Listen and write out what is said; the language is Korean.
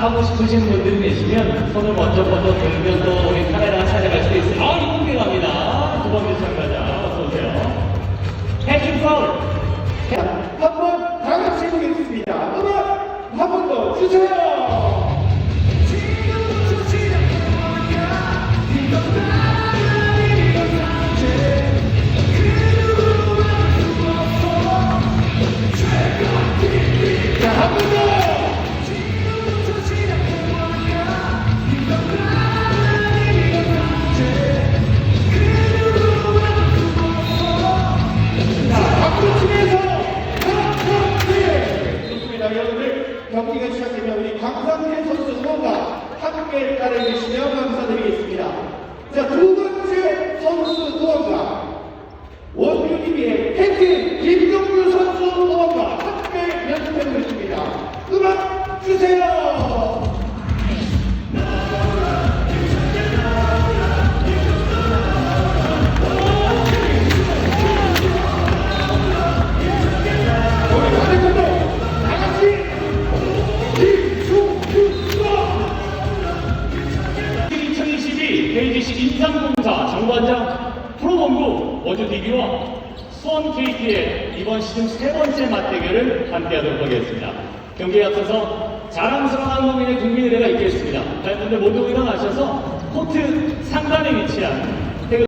하고 싶으신 분들이 계시면 손을 먼저 먼저 들면 또 우리 카메라 찾아갈 수도 있어요. 아, 이분께 갑니다. 두 번째 참가자. 어서오세요. 해킹 파울. 한번 다 같이 해보겠습니다. 음악 한번더 주세요. 경기가 시작되면 우리 강상태 선수 응원가 함께 따라해주시면 감사드리겠습니다. KGC 인삼공사 정관장 프로농구 원주DB와 수원 KT의 이번 시즌 세 번째 맞대결을 함께하도록 하겠습니다. 경기에 앞서서 자랑스러운 한국인의 국민의례가 있겠습니다. 팬분들 모두 일어나셔서 코트 상단에 위치한